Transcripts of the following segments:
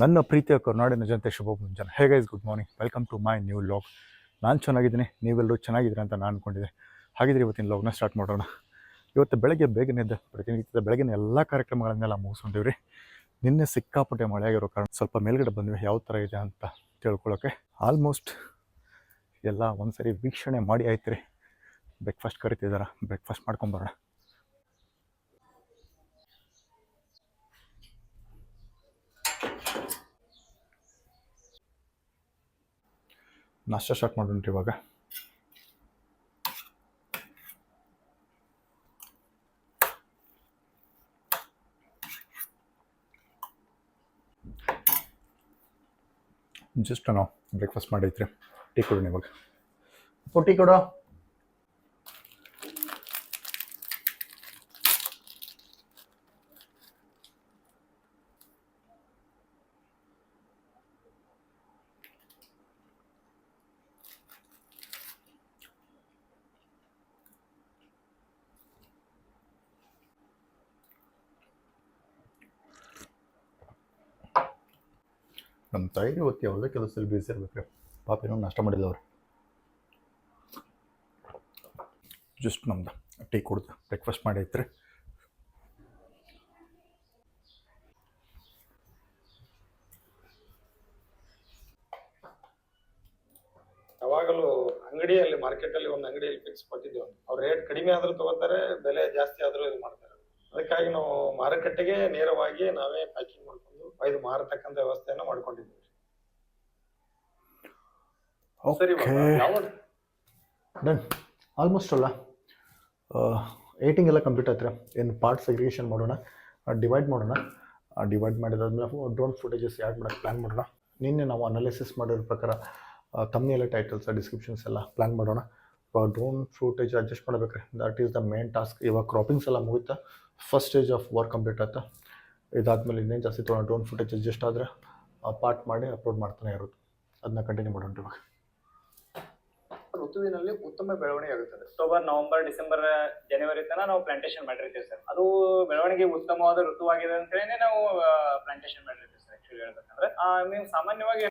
ನನ್ನ ಪ್ರೀತಿಯ ಕರ್ನಾಡಿನ ಜನತೆ ಶುಭ ಮುಂಜಾನೆ hey guys good morning welcome to my new log ನಾನು ಚೆನ್ನಾಗಿದ್ದೀನಿ. ನೀವೆಲ್ಲರೂ ಚೆನ್ನಾಗಿದ್ದೀರಾ ಅಂತ ನಾನು ಅಂದ್ಕೊಂಡಿದ್ದೆ ಹಾಗಿದ್ರೆ ಇವತ್ತಿನ ಲಾಗ್ನ ಸ್ಟಾರ್ಟ್ ಮಾಡೋಣ. ಇವತ್ತು ಬೆಳಗ್ಗೆ ಬೇಗನೆ ಇದ್ದ ಪ್ರತಿನಿತ್ಯದ ಬೆಳಗಿನ ಎಲ್ಲ ಕಾರ್ಯಕ್ರಮಗಳನ್ನೆಲ್ಲ ಮುಗಿಸ್ಕೊಂಡಿವ್ರಿ. ನಿನ್ನೆ ಸಿಕ್ಕಾಪಟ್ಟೆ ಮಳೆ ಆಗಿರೋ ಕಾರಣ ಸ್ವಲ್ಪ ಮೇಲ್ಗಡೆ ಬಂದ್ವಿ. ಯಾವ ಥರ ಇದೆ ಅಂತ ತಿಳ್ಕೊಳ್ಳೋಕೆ ಆಲ್ಮೋಸ್ಟ್ ಎಲ್ಲ ಒಂದ್ಸರಿ ವೀಕ್ಷಣೆ ಮಾಡಿ ಆಯ್ತು ರೀ ಬ್ರೇಕ್ಫಾಸ್ಟ್ ಕರಿತಿದ್ದಾರೆ ಬ್ರೇಕ್ಫಾಸ್ಟ್ ಮಾಡ್ಕೊಂಬರೋಣ ನಾಷ್ಟ ಸ್ಟಾರ್ಟ್ ಮಾಡೋಣ್ರಿ ಇವಾಗ. ಜಸ್ಟ್ ನಾವು ಬ್ರೇಕ್ಫಾಸ್ಟ್ ಮಾಡೈತ್ರಿ ಟೀ ಕೊಡೋಣ ಇವಾಗ. ಅಪ್ಪು ಟೀ ಕೊಡೋ. ನಮ್ಮ ತಾಯಿ ಇವತ್ತು ಯಾವುದೇ ಕೆಲಸದಲ್ಲಿ ಬ್ಯುಸಿ ಇರ್ಬೇಕ್ರಿ. ಪಾಪ ಏನೋ ನಾಷ್ಟ ಮಾಡಿಲ್ಲ ಅವ್ರು ಜಸ್ಟ್ ನಮ್ದು ಟೀ ಕುಡ್ದು ಬ್ರೇಕ್ಫಾಸ್ಟ್ ಮಾಡೈತ್ರಿ. ಯಾವಾಗಲೂ ಅಂಗಡಿಯಲ್ಲಿ, ಮಾರ್ಕೆಟಲ್ಲಿ ಒಂದು ಅಂಗಡಿಯಲ್ಲಿ ಫಿಕ್ಸ್ ಕೊಟ್ಟಿದ್ದೀವಿ ಅವ್ರ ರೇಟ್ ಕಡಿಮೆ ಆದರೂ ತಗೋತಾರೆ, ಬೆಲೆ ಜಾಸ್ತಿ ಆದರೂ ಇದು ಮಾಡ್ತಾರೆ. ಅದಕ್ಕಾಗಿ ನಾವು ಮಾರುಕಟ್ಟೆಗೆ ನೇರವಾಗಿ ನಾವೇ ಪ್ಯಾಕಿಂಗ್ ಮಾಡ್ಕೊಂಡು ಒಯ್ದು ಮಾರತಕ್ಕಂಥ ವ್ಯವಸ್ಥೆಯನ್ನ ಮಾಡ್ಕೊಂಡಿದ್ದೀವಿ. ಸರಿ ಡನ್ ಆಲ್ಮೋಸ್ಟ್ ಅಲ್ಲ. ಏಟಿಂಗ್ ಎಲ್ಲ ಕಂಪ್ಲೀಟ್ ಆಯ್ತು ಏನು ಪಾರ್ಟ್ ಸೆಗ್ರಿಗೇಷನ್ ಮಾಡೋಣ ಡಿವೈಡ್ ಮಾಡೋಣ. ಡಿವೈಡ್ ಮಾಡಿದಾದ್ಮೇಲೆ ಡ್ರೋನ್ ಫುಟೇಜಸ್ ಯಾಡ್ ಮಾಡೋಕ್ಕೆ ಪ್ಲ್ಯಾನ್ ಮಾಡೋಣ. ನಿನ್ನೆ ನಾವು ಅನಾಲಿಸಿಸ್ ಮಾಡಿರೋ ಪ್ರಕಾರ ಕಮ್ಮಿ ಎಲ್ಲ ಟೈಟಲ್ಸ್ ಡಿಸ್ಕ್ರಿಪ್ಷನ್ಸ್ ಎಲ್ಲ ಪ್ಲ್ಯಾನ್ ಮಾಡೋಣ. ಡ್ರೋನ್ ಫುಟೇಜ್ ಅಡ್ಜಸ್ಟ್ ರೀ that is the main task ಇವಾಗ ಕ್ರಾಪಿಂಗ್ಸ್ ಎಲ್ಲ ಮುಗಿತಾ first stage of work complete ಆಯ್ತಾ. ಇದಾದ್ಮೇಲೆ ಇನ್ನೇನು ಜಾಸ್ತಿ ತೊಗೊಳ ಡ್ರೋನ್ ಫುಟೇಜ್ ಅಡ್ಜಸ್ಟ್ ಆದರೆ ಪಾರ್ಟ್ ಮಾಡಿ ಅಪ್ಲೋಡ್ ಮಾಡ್ತಾನೆ ಇರೋದು. ಅದನ್ನ ಕಂಟಿನ್ಯೂ ಮಾಡೋಣ ಇವಾಗ. ಋತುವಿನಲ್ಲಿ ಉತ್ತಮ ಬೆಳವಣಿಗೆ ಆಗುತ್ತದೆ. ಅಕ್ಟೋಬರ್ ನವೆಂಬರ್ ಡಿಸೆಂಬರ್ ಜನವರಿ ತನಕ ನಾವು ಪ್ಲಾಂಟೇಶನ್ ಮಾಡಿರ್ತೀವಿ ಸರ್. ಅದು ಬೆಳವಣಿಗೆ ಉತ್ತಮವಾದ ಋತುವಾಗಿದೆ ಅಂತ ಹೇಳಿ ನಾವು ಪ್ಲಾಂಟೇಶನ್ ಮಾಡಿರ್ತೀವಿ ಸರ್ ಆಕ್ಚುಲಿ ಹೇಳ್ಬೇಕಂದ್ರೆ. ನೀವು ಸಾಮಾನ್ಯವಾಗಿ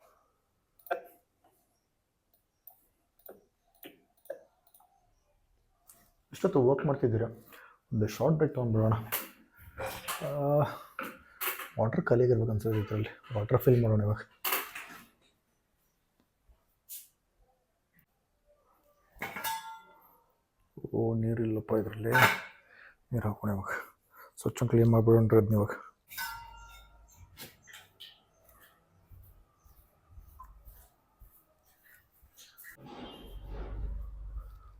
ಇಷ್ಟೊತ್ತು ವರ್ಕ್ ಮಾಡ್ತಿದ್ದೀರಾ? ಒಂದು ಶಾರ್ಟ್ ಬ್ರೇಕ್ ತೊಗೊಂಡ್ಬಿಡೋಣ. ವಾಟರ್ ಖಾಲಿಯಾಗಿರ್ಬೇಕು ಅನ್ಸೋದು ಇದರಲ್ಲಿ. ವಾಟರ್ ಫಿಲ್ ಮಾಡೋಣ ಇವಾಗ. ಓ ನೀರಿಲ್ಲಪ್ಪ ಇದರಲ್ಲಿ. ನೀರು ಹಾಕೋಣ ಇವಾಗ. ಸ್ವಚ್ಛ ಕ್ಲೀನ್ ಮಾಡಿಬಿಡೋಣ್ರಿ ಅದನ್ನ ಇವಾಗ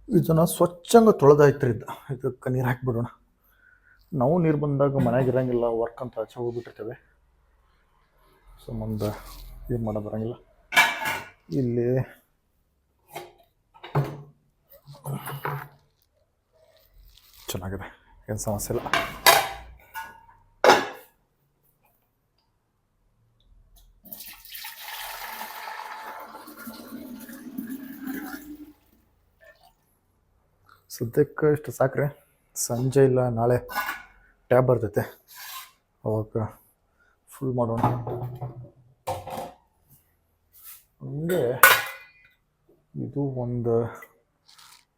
ಇದನ್ನು ಸ್ವಚ್ಛಂಗ ತೊಳೆದಾಯ್ತು ಇದ್ದ ಇದಕ್ಕೆ ನೀರು ಹಾಕಿಬಿಡೋಣ. ನಾವು ನೀರು ಬಂದಾಗ ಮನೆಯಾಗ ಇರಂಗಿಲ್ಲ ವರ್ಕ್ ಅಂತ ಆಚೆ ಹೋಗ್ಬಿಟ್ಟಿರ್ತೇವೆ. ಸೊ ಮುಂದೆ ಏನು ಮಾಡೋ ಬರಂಗಿಲ್ಲ. ಇಲ್ಲಿ ಚೆನ್ನಾಗಿದೆ, ಏನು ಸಮಸ್ಯೆ ಇಲ್ಲ. ಸದ್ಯಕ್ಕೆ ಇಷ್ಟು ಸಾಕ್ರಿ. ಸಂಜೆ ಇಲ್ಲ, ನಾಳೆ. ಟ್ಯಾಬ್ ಬರ್ತೈತೆ. ಅವಾಗ ಫುಲ್ ಮಾಡೋಣ. ಹಂಗೆ ಇದು ಒಂದು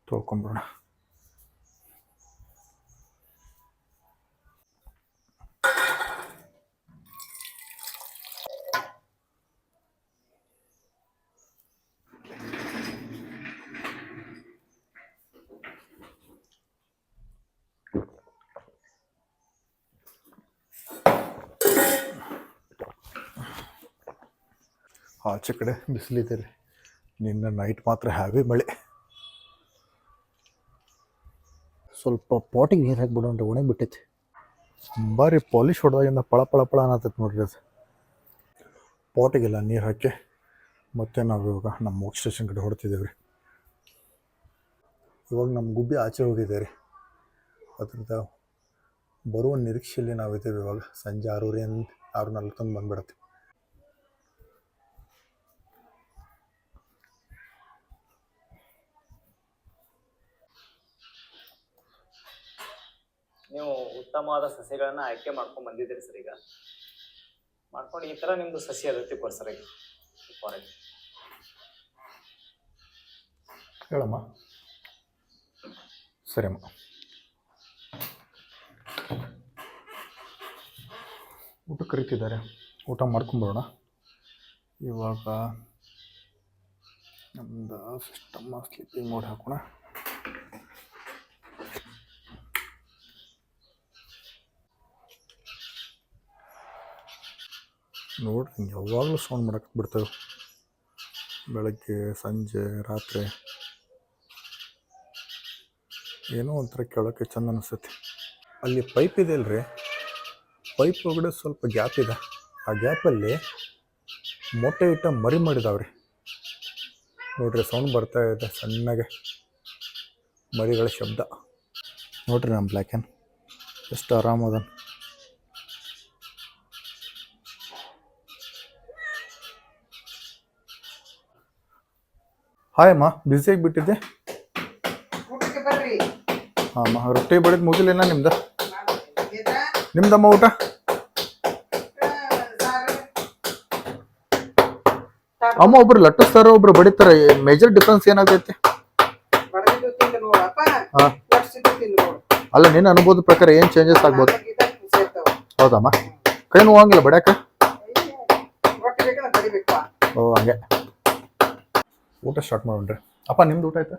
ತೊಳ್ಕೊಂಬಿಡೋಣ ಆಚೆ ಕಡೆ ಬಿಸಿಲಿದೆ. ರೀ ನಿನ್ನೆ ನೈಟ್ ಮಾತ್ರ ಹ್ಯಾವಿ ಮಳೆ. ಸ್ವಲ್ಪ ಪಾಟಿಗೆ ನೀರು ಹಾಕ್ಬಿಡೋಣ್ರಿ ಒಣಗಿ ಬಿಟ್ಟೈತಿ. ಬಾರಿ ಪಾಲಿಶ್ ಹೊಡೆದಾಗಿಂದ ಪಳ ಪಳ ಪಳ ಅನ್ನತೈತೆ ನೋಡ್ರಿ ಅದು. ಪಾಟಿಗೆಲ್ಲ ನೀರು ಹಾಕಿ ಮತ್ತೆ ನಾವು ಇವಾಗ ನಮ್ಮ ಮೋಕ್ ಸ್ಟೇಷನ್ ಕಡೆ ಹೊಡ್ತಿದ್ದೇವೆ ರೀ ಇವಾಗ ನಮ್ಮ ಗುಬ್ಬಿ ಆಚೆ ಹೋಗಿದೆ ರೀ. ಅದರಿಂದ ಬರುವ ನಿರೀಕ್ಷೆಯಲ್ಲಿ ನಾವಿದ್ದೇವೆ ಇವಾಗ. ಸಂಜೆ ಆರೂವರೆ ಆರು ನಲ್ವತ್ತೊಂದು ಬಂದ್ಬಿಡತ್ತೆ. ನೀವು ಉತ್ತಮವಾದ ಸಸ್ಯಗಳನ್ನ ಆಯ್ಕೆ ಮಾಡ್ಕೊಂಡ್ ಬಂದಿದ್ದೀರಿ ಸರ್ ಈಗ. ಮಾಡ್ಕೊಂಡು ಈ ತರ ನಿಮ್ದು ಸಸ್ಯ ಇರುತ್ತೆ ಕೊಡ್ಸರ್ ಫಾರೆಸ್ಟ್ ಹೇಳಮ್ಮ. ಸರಿ ಅಮ್ಮ. ಊಟ ಕರೀತಿದ್ದಾರೆ. ಊಟ ಮಾಡ್ಕೊಂಬರೋಣ ಇವಾಗ ನಮ್ದು ಸಿಸ್ಟಮ್ ಸ್ಲೀಪಿಂಗ್ ಮೋಡ್ ಹಾಕೋಣ. ನೋಡ್ರಿ ಯಾವಾಗಲೂ ಸೌಂಡ್ ಮಾಡಕ್ಕೆ ಬಿಡ್ತೇವೆ. ಬೆಳಗ್ಗೆ, ಸಂಜೆ, ರಾತ್ರಿ. ಏನೋ ಒಂಥರ ಕೇಳೋಕ್ಕೆ ಚಂದ ಅನಿಸ್ತೈತಿ. ಅಲ್ಲಿ ಪೈಪ್ ಇದೆ ಅಲ್ರಿ. ಪೈಪ್ ಒಳಗಡೆ ಸ್ವಲ್ಪ ಗ್ಯಾಪ್ ಇದೆ. ಆ ಗ್ಯಾಪಲ್ಲಿ ಮೊಟ್ಟೆ ಇಟ್ಟ ಮರಿ ಮಾಡಿದಾವ್ರಿ. ನೋಡ್ರಿ ಸೌಂಡ್ ಬರ್ತಾ ಇದೆ ಸಣ್ಣಗೆ. ಮರಿಗಳ ಶಬ್ದ. ನೋಡ್ರಿ ನಮ್ಮ ಬ್ಲ್ಯಾಕ್ ಏನು ಎಷ್ಟು ಆರಾಮದ ಹಾಯ್ ಅಮ್ಮ. ಬ್ಯುಸಿಯಾಗಿ ಬಿಟ್ಟಿದ್ದೆ. ಹಾಂ ಅಮ್ಮ. ರೊಟ್ಟಿ ಬಡಿದ್ ಮುಗಿಲೇನ ನಿಮ್ದು? ನಿಮ್ದಮ್ಮ ಊಟ? ಅಮ್ಮ ಒಬ್ರು ಲಟ್ಟಿಸ್ತಾರ ಒಬ್ರು ಬಡಿತಾರ. Major difference ಏನಾಗೈತೆ? ಅಲ್ಲ ನಿನ್ನ ಅನುಭವದ ಪ್ರಕಾರ ಏನ್ ಚೇಂಜಸ್ ಆಗ್ಬೋದು? ಹೌದಮ್ಮ ಕೈ ನೋವಂಗಿಲ್ಲ ಬಡ್ಯಾಕ? ಓ ಹಂಗೆ. ಊಟ ಸ್ಟಾರ್ಟ್ ಮಾಡೋಣ್ರಿ. ಅಪ್ಪ ನಿಮ್ದು ಊಟ ಆಯ್ತಾ?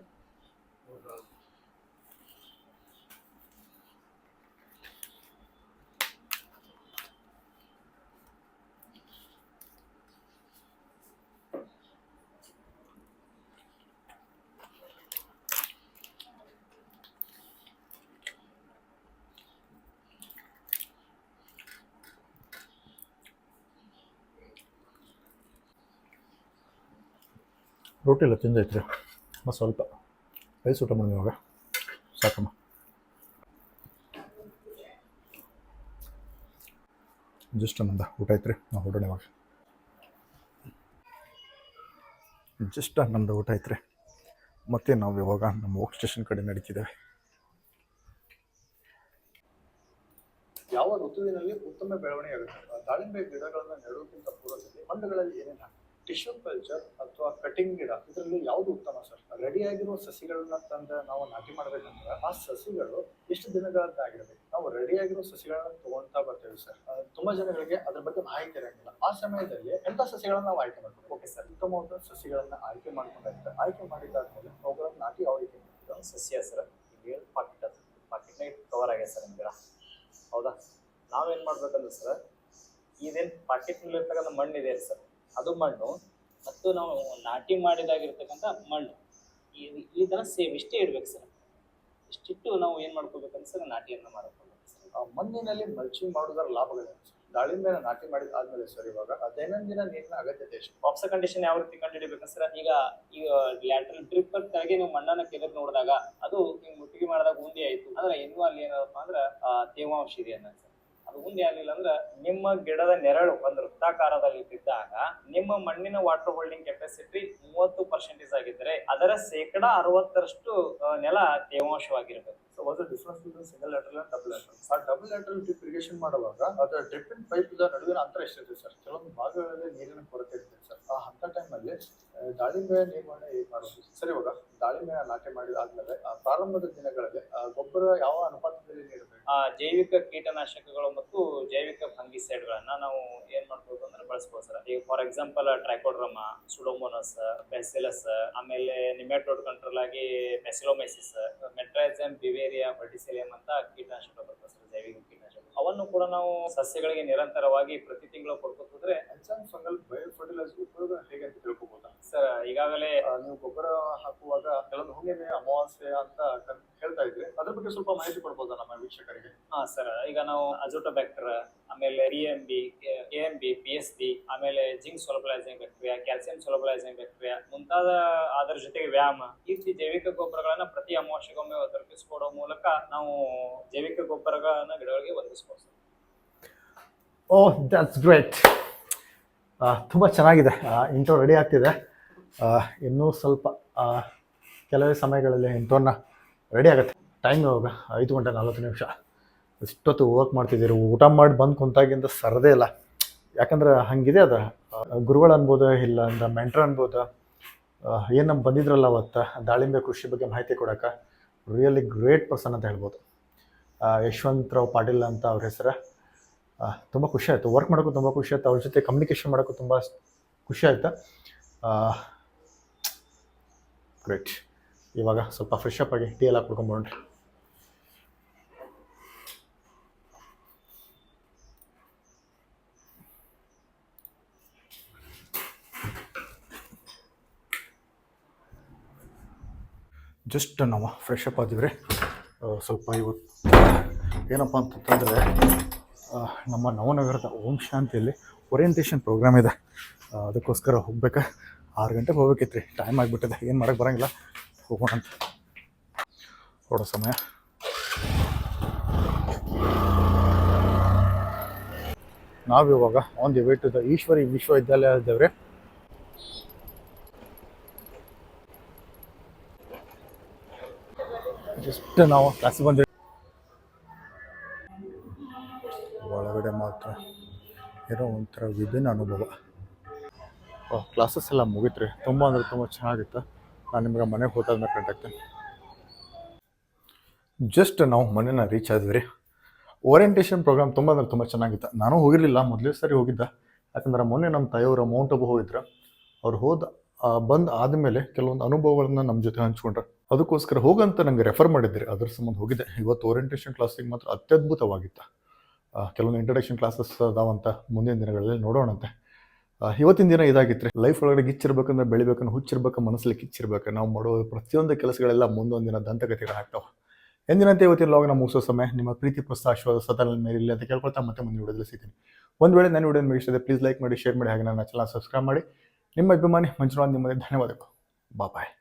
ರೊಟ್ಟಿ ಎಲ್ಲ ತಿಂದೈತ್ರಿ. ಮತ್ತು ಸ್ವಲ್ಪ ರೈಸ್ ಊಟ ಮಾಡಿ ಇವಾಗ. ಸಾಕಮ್ಮ. ಜಸ್ಟ್ ಆನಂದ ಊಟ ಐತ್ರಿ ನಾವು ಹೊರಡೋಣ ಇವಾಗ. ಜಸ್ಟ್ ಊಟ ಐತ್ರಿ ಮತ್ತೆ ನಾವು ಇವಾಗ ನಮ್ಮ ವರ್ಕ್ ಸ್ಟೇಷನ್ ಕಡೆ ನಡೀತಿದ್ದೇವೆ. ಯಾವ ಋತುವಿನಲ್ಲಿ ಉತ್ತಮ ಬೆಳವಣಿಗೆ ಆಗುತ್ತೆ? ದಾಳಿಂಬೆ ಗಿಡಗಳನ್ನು ನೆಡುವುದಕ್ಕಿಂತ ಪೂರ್ವದಲ್ಲಿ ಮಣ್ಣುಗಳಲ್ಲಿ ಏನೇನ ಟಿಶ್ಯೂ ಕಲ್ಚರ್ ಅಥವಾ ಕಟಿಂಗ್ ಗಿಡ ಇದರಲ್ಲಿ ಯಾವುದು ಉತ್ತಮ ಸರ್? ರೆಡಿ ಆಗಿರುವ ಸಸಿಗಳನ್ನ ತಂದ ನಾವು ನಾಟಿ ಮಾಡ್ಬೇಕಂದ್ರೆ ಆ ಸಸಿಗಳು ಎಷ್ಟು ದಿನಗಳದ್ದಾಗಿರ್ಬೇಕು ನಾವು ರೆಡಿ ಆಗಿರೋ ಸಸಿಗಳನ್ನ ತಗೊಂತಾ ಬರ್ತೇವೆ ಸರ್. ತುಂಬಾ ಜನಗಳಿಗೆ ಅದ್ರ ಬಗ್ಗೆ ಮಾಹಿತಿ ಇರಂಗಿಲ್ಲ. ಆ ಸಮಯದಲ್ಲಿ ಎಂತ ಸಸಿಗಳನ್ನ ನಾವು ಆಯ್ಕೆ ಮಾಡ್ಬೇಕು ಓಕೆ ಸರ್. ಉತ್ತಮವಾದ ಸಸಿಗಳನ್ನ ಆಯ್ಕೆ ಮಾಡ್ಕೊಂಡಾಗ್ತದೆ ಆಯ್ಕೆ ಮಾಡಿದಾದ್ಮೇಲೆ ಅವುಗಳನ್ನ ನಾಟಿ ಯಾವ ರೀತಿ? ಸಸ್ಯ ಸರ್. ಏಳು ಪಾಕೆಟ್ ಅದು ಪಾಕೆಟ್ನಾಗ ಕವರ್ ಆಗ್ಯದ ಸರ್ ನಿಮ್ಗೆ. ಹೌದಾ? ನಾವೇನ್ ಮಾಡ್ಬೇಕಂದ್ರೆ ಸರ್ ಇದೇನ್ ಪಾಕೆಟ್ ಇರ್ತಕ್ಕಂಥ ಮಣ್ಣಿದೆ ಸರ್ ಅದು ಮಣ್ಣು ಮತ್ತು ನಾವು ನಾಟಿ ಮಾಡಿದಾಗಿರ್ತಕ್ಕಂಥ ಮಣ್ಣು. ಈ- ಈ ಥರ ಸೇಮ್ ಇಷ್ಟೇ ಇಡ್ಬೇಕು ಸರ್. ಇಷ್ಟಿಟ್ಟು ನಾವು ಏನು ಮಾಡ್ಕೋಬೇಕಂದ್ರೆ ಸರ್ ನಾಟಿಯನ್ನ ಮಾಡ್ಕೋಬೇಕು ಸರ್. ಆ ಮಣ್ಣಿನಲ್ಲಿ ಮಲ್ಚಿಂಗ್ ಮಾಡೋದರ ಲಾಭಗಳೇನು ಸರ್? ದಾಳಿಂಬೆನ ನಾಟಿ ಮಾಡಿದ ಆದ್ಮೇಲೆ ಸರ್ ಇವಾಗ ಆ ದೈನಂದಿನ ನೀರಿನ ಅಗತ್ಯತೆ ಎಷ್ಟು? ಬಾಕ್ಸ ಕಂಡೀಷನ್ ಯಾವ ರೀತಿ ಕಂಡುಹಿಡಿಬೇಕಂದ್ರೆ ಸರ್ ಈಗ ಈಗ ಲ್ಯಾಟ್ರಲ್ ಡ್ರಿಪ್ ಕೆಳಗೆ ನೀವು ಮಣ್ಣನ್ನ ಕೆಲಕ್ ನೋಡಿದಾಗ ಅದು ನೀವು ಮುಟ್ಟಿಗೆ ಮಾಡಿದಾಗ ಉಂಡೆ ಆಯ್ತು. ಅಂದ್ರೆ ಇನ್ನೂ ಅಲ್ಲಿ ಏನಪ್ಪ ಅಂದ್ರೆ ಆ, ತೇವಾಂಶ ಇದೆ ಅನ್ನೋದು ಅದು ಉಂಡೆ ಏನಿಲ್ಲ ಅಂದ್ರೆ ನಿಮ್ಮ ಗಿಡದ ನೆರಳು ಒಂದು ವೃತ್ತಾಕಾರದಲ್ಲಿ ಬಿದ್ದಾಗ ನಿಮ್ಮ ಮಣ್ಣಿನ ವಾಟರ್ ಹೋಲ್ಡಿಂಗ್ ಕೆಪಾಸಿಟಿ ಮೂವತ್ತು ಪರ್ಸೆಂಟೇಜ್ ಆಗಿದ್ರೆ ಅದರ ಶೇಕಡ ಅರವತ್ತರಷ್ಟು ನೆಲ ತೇವಾಂಶವಾಗಿರಬೇಕು. So was difference between single lateral and double lateral ಆ ಡಬಲ್ ಲ್ಯಾಟ್ರಲ್ ಡ್ರಿಪ್ ಇರಿಗೇಷನ್ ಮಾಡುವಾಗ ಅದರ ಡ್ರಿಪ್ ಇನ್ ಪೈಪ್ ನಡುವಿನ ಅಂತರ ಎಷ್ಟಿದೆ ಸರ್ ಕೆಲವೊಂದು ಭಾಗಗಳಲ್ಲಿ ನೀರಿನ ಕೊರತೆ ಇರ್ತದೆ ಸರ್ ಆ ಅಂತ ಟೈಮಲ್ಲಿ ದಾಳಿಂಬೆ ನಿರ್ವಹಣೆ ಹೇಗೆ ಮಾಡೋದು? ಸರ್ ಇವಾಗ ದಾಳಿಂಬೆ ನಾಟಿ ಮಾಡಿದ ಆದ್ಮೇಲೆ ಆ, ಪ್ರಾರಂಭದ ದಿನಗಳಲ್ಲಿ ಗೊಬ್ಬರ ಯಾವ ಅನುಪಾತದಲ್ಲಿ ನೀಡಬೇಕು ಆ, ಜೈವಿಕ ಕೀಟನಾಶಕಗಳು ಮತ್ತು ಜೈವಿಕ ಫಂಗಿಸೈಡ್ಗಳನ್ನ ನಾವು ಏನ್ ಮಾಡ್ಬೋದು ಅಂದ್ರೆ ಬಳಸ್ಬೋದು ಸರ್. ಈಗ for example Trichoderma Pseudomonas Bacillus ಆಮೇಲೆ ನಿಮೆಟೋಡ್ ಕಂಟ್ರೋಲ್ ಆಗಿ ಪೆಸಿಲೋಮೈಸಿಸ್ ಮೆಟ್ರೈಸಮ್ ಬಿವೇರಿಯಾ ವರ್ಟಿಸಿಲಿಯಂ ಅಂತ ಕೀಟನಾಶಕ ಬರ್ತದೆ ಸರ್, ಜೈವಿಕ ಕೀಟನಾಶಕ ಅವನ್ನು ಕೂಡ ನಾವು ಸಸ್ಯಗಳಿಗೆ ನಿರಂತರವಾಗಿ ಪ್ರತಿ ತಿಂಗಳು ಎನ್ಸೈಮ್ ಫಂಗಲ್ ಬಯೋ ಫರ್ಟಿಲೈಸರ್ ಉಪಯೋಗ ಹೇಗೆ ಅಂತ ತಿಳ್ಕೊಬೋದಾ? ಸರ್ ಈಗಾಗಲೇ ನೀವು ಗೊಬ್ಬರ ಹಾಕುವಾಗ ಕೆಲವೊಂದು ಹುಣ್ಣಿಮೆ ಅಮಾವಾಸ್ಯೆ ಅಂತ ಹೇಳ್ತಾ ಇದ್ರೆ. ಅದ್ರ ಬಗ್ಗೆ ಸ್ವಲ್ಪ ಮಾಹಿತಿ ಕೊಡ್ಬೋದಾ ನಮ್ಮ ವೀಕ್ಷಕರಿಗೆ? ಹಾ ಸರ್. ಈಗ ನಾವು ಅಜೋಟೋಬ್ಯಾಕ್ಟರ್ ಆಮೇಲೆ D M B A M B P S B ಆಮೇಲೆ zinc solubilising bacteria calcium solubilising bacteria ಮುಂತಾದ ಅದರ ಜೊತೆಗೆ ವ್ಯಾಯಾಮ ಈ ರೀತಿ ಜೈವಿಕ ಗೊಬ್ಬರಗಳನ್ನ ಪ್ರತಿ ಅಮಾವಾಸ್ಯೆಗೊಮ್ಮೆ ತಲುಪಿಸ್ಕೊಡೋ ಮೂಲಕ ನಾವು ಜೈವಿಕ ಗೊಬ್ಬರಗಳನ್ನ ಗಿಡಗಳಿಗೆ ಒದಗಿಸ್ಬೋದು. ಸರ್ ಓ ದಟ್ಸ್ ಗ್ರೇಟ್ ತುಂಬ ಚೆನ್ನಾಗಿದೆ. ಇಂಟ್ರೋ ರೆಡಿ ಆಗ್ತಿದೆ. ಇನ್ನೂ ಸ್ವಲ್ಪ ಕೆಲವೇ ಸಮಯಗಳಲ್ಲಿ ಇಂಟ್ರೋನ ರೆಡಿ ಆಗುತ್ತೆ. ಟೈಮ್ ಇವಾಗ ಐದು ಗಂಟೆ ನಲ್ವತ್ತು ನಿಮಿಷ. ಇಷ್ಟೊತ್ತು ವರ್ಕ್ ಮಾಡ್ತಿದ್ದೀರಿ? ಊಟ ಮಾಡಿ ಬಂದು ಕುಂತಾಗಿಂದ ಸರದೇ ಇಲ್ಲ. ಯಾಕಂದ್ರೆ ಹಂಗಿದೆ ಅದು. ಗುರುಗಳು ಅನ್ಬೋದು, ಇಲ್ಲ ಅಂದ್ರೆ ಮೆಂಟ್ರ್ ಅನ್ಬೋದು. ಏನು ನಮ್ಗೆ ಬಂದಿದ್ರಲ್ಲ ಅವತ್ತು, ದಾಳಿಂಬೆ ಕೃಷಿ ಬಗ್ಗೆ ಮಾಹಿತಿ ಕೊಡೋಕೆ ರಿಯಲಿ ಗ್ರೇಟ್ ಪರ್ಸನ್ ಅಂತ ಹೇಳ್ಬೋದು. ಯಶವಂತರಾವ್ ಪಾಟೀಲ್ ಅಂತ ಅವ್ರ ಹೆಸರು. ತುಂಬ ಖುಷಿ ಆಯಿತು. ವರ್ಕ್ ಮಾಡೋಕ್ಕೂ ತುಂಬ ಖುಷಿ ಆಯಿತು. ಅವ್ರ ಜೊತೆ ಕಮ್ಯುನಿಕೇಷನ್ ಮಾಡೋಕ್ಕೂ ತುಂಬ ಖುಷಿ ಆಯಿತು. ಗ್ರೇಟ್ ಇವಾಗ ಸ್ವಲ್ಪ ಫ್ರೆಶ್ ಅಪ್ ಆಗಿ ಟೀ ಎಲ್ಲ ಕುಡ್ಕೊಂಬೋಣ್ರಿ ಜಸ್ಟ್ ನಾವು ಫ್ರೆಶ್ ಅಪ್ ಆದಿವ್ರಿ ಸ್ವಲ್ಪ ಇವತ್ತು ಏನಪ್ಪ ಅಂತಂತಂದರೆ ನಮ್ಮ ನವನಗರದ ಓಂ ಶಾಂತಿಯಲ್ಲಿ ಓರಿಯೆಂಟೇಷನ್ ಪ್ರೋಗ್ರಾಮ್ ಇದೆ. ಅದಕ್ಕೋಸ್ಕರ ಹೋಗ್ಬೇಕಾ? ಆರು ಗಂಟೆಗೆ ಹೋಗ್ಬೇಕಿತ್ತು ರೀ ಟೈಮ್ ಆಗಿಬಿಟ್ಟಿದೆ. ಏನು ಮಾಡೋಕ್ಕೆ ಬರೋಂಗಿಲ್ಲ. ಹೋಗೋಣ ಅಂತ. ಹೊಡೋ ಸಮಯ. ನಾವಿವಾಗ on the way to the Eshwari ವಿಶ್ವವಿದ್ಯಾಲಯ ಇದ್ದೇವೆ ಜಸ್ಟ್ ನಾವು ಕ್ಲಾಸಿಗೆ ಬಂದಿವಿ. ಮಾತ್ರ. ಏನೋ ಒಂಥರ ವಿಭಿನ್ನ ಅನುಭವ. ಕ್ಲಾಸಸ್ ಎಲ್ಲ ಮುಗೀತು ರೀ ತುಂಬ ಅಂದರೆ ತುಂಬ ಚೆನ್ನಾಗಿತ್ತು. ನಾನು ನಿಮ್ಗೆ ಮನೆಗೆ ಹೋದಾದ್ಮೇಲೆ ಕಂಡಾಗ್ತೀನಿ ಜಸ್ಟ್ ನಾವು ಮನೇನ ರೀಚ್ ಆದ್ವಿ ರೀ. ಓರಿಯಂಟೇಷನ್ ಪ್ರೋಗ್ರಾಮ್ ತುಂಬ ಅಂದರೆ ತುಂಬ ಚೆನ್ನಾಗಿತ್ತು. ನಾನು ಹೋಗಿರಲಿಲ್ಲ ಮೊದಲೇ ಸರಿ ಹೋಗಿದ್ದೆ. ಯಾಕಂದ್ರೆ ಮೊನ್ನೆ ನಮ್ಮ ತಾಯಿಯವರು ಮೌಂಟ್ ಅಬು ಹೋಗಿದ್ರು. ಅವ್ರು ಹೋದ ಬಂದು ಆದಮೇಲೆ ಕೆಲವೊಂದು ಅನುಭವಗಳನ್ನ ನಮ್ಮ ಜೊತೆ ಹಂಚ್ಕೊಂಡ್ರೆ. ಅದಕ್ಕೋಸ್ಕರ ಹೋಗಂತ ನಂಗೆ ರೆಫರ್ ಮಾಡಿದ್ರಿ. ಅದ್ರ ಸಂಬಂಧ ಹೋಗಿದ್ದೆ. ಇವತ್ತು ಓರಿಯಂಟೇಷನ್ ಕ್ಲಾಸಿಗೆ ಮಾತ್ರ ಅತ್ಯದ್ಭುತವಾಗಿತ್ತು. ಕೆಲವೊಂದು ಇಂಟ್ರಡಕ್ಷನ್ ಕ್ಲಾಸಸ್ ಅದಾವಂತ ಮುಂದಿನ ದಿನಗಳಲ್ಲಿ ನೋಡೋಣಂತೆ. ಇವತ್ತಿನ ದಿನ ಇದಾಗಿತ್ತು ಲೈಫ್ ಒಳಗಡೆ ಗಿಚ್ಚಿರ್ಬೇಕಂದ್ರೆ ಬೆಳಿಬೇಕಂದ್ರೆ ಹುಚ್ಚಿರ್ಬೇಕು, ಮನಸ್ಸಲ್ಲಿ ಕಿಚ್ಚಿರ್ಬೇಕು. ನಾವು ಮಾಡೋ ಪ್ರತಿಯೊಂದು ಕೆಲಸಗಳೆಲ್ಲ ಮುಂದೊಂದು ದಿನ ದಂತಕಥೆಗಳು ಆಗ್ತಾವೆ. ಎಂದಿನಂತೆ ಇವತ್ತಿನ ಲಾಗ್ ನಮ್ಮ ಮುಗಿಸೋ ಸಮಯ, ನಿಮ್ಮ ಪ್ರೀತಿ ಪ್ರೋತ್ಸಾಹ ಸದನ ಮೇಲೆ ಇಲ್ಲ ಅಂತ ಕೇಳ್ಕೊಳ್ತಾ ಮತ್ತೆ ಮುಂದೆ ವಿಡಿಯೋದಲ್ಲಿ ಸಿಗ್ತೀನಿ. ಒಂದು ವೇಳೆ ನನ್ನ ವಿಡಿಯೋ ಇಷ್ಟ ಪ್ಲೀಸ್ ಲೈಕ್ ಮಾಡಿ ಶೇರ್ ಮಾಡಿ, ಹಾಗೆ ನನ್ನ ಚಾನಲ್ ಸಬ್ಸ್ಕ್ರೈಬ್ ಮಾಡಿ. ನಿಮ್ಮ ಅಭಿಮಾನಿ ಮಂಜುನಾಥ್ ನಿಮ್ಮದೇ. ಧನ್ಯವಾದಗಳು. ಬಾಯ್